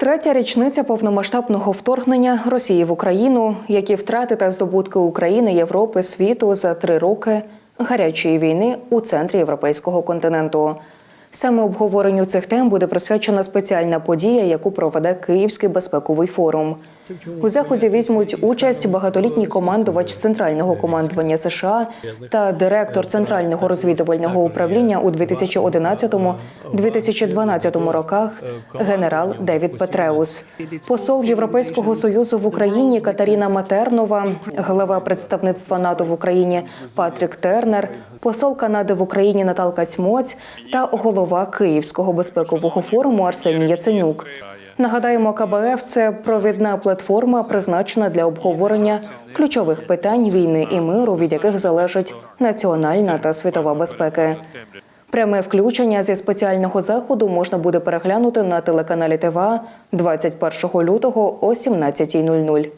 Третя річниця повномасштабного вторгнення Росії в Україну, які втрати та здобутки України, Європи, світу за три роки гарячої війни у центрі європейського континенту. Саме обговоренню цих тем буде присвячена спеціальна подія, яку проведе Київський безпековий форум. У заході візьмуть участь багатолітній командувач центрального командування США та директор центрального розвідувального управління у 2011-2012 роках генерал Девід Петреус, посол Європейського союзу в Україні Катаріна Матернова, глава представництва НАТО в Україні Патрік Тернер, посол Канади в Україні Наталка Цьмоць та голова Київського безпекового форуму Арсеній Яценюк. Нагадаємо, КБФ це провідна платформа, призначена для обговорення ключових питань війни і миру, від яких залежить національна та світова безпеки. Пряме включення зі спеціального заходу можна буде переглянути на телеканалі ТВА 21 лютого о 17.00.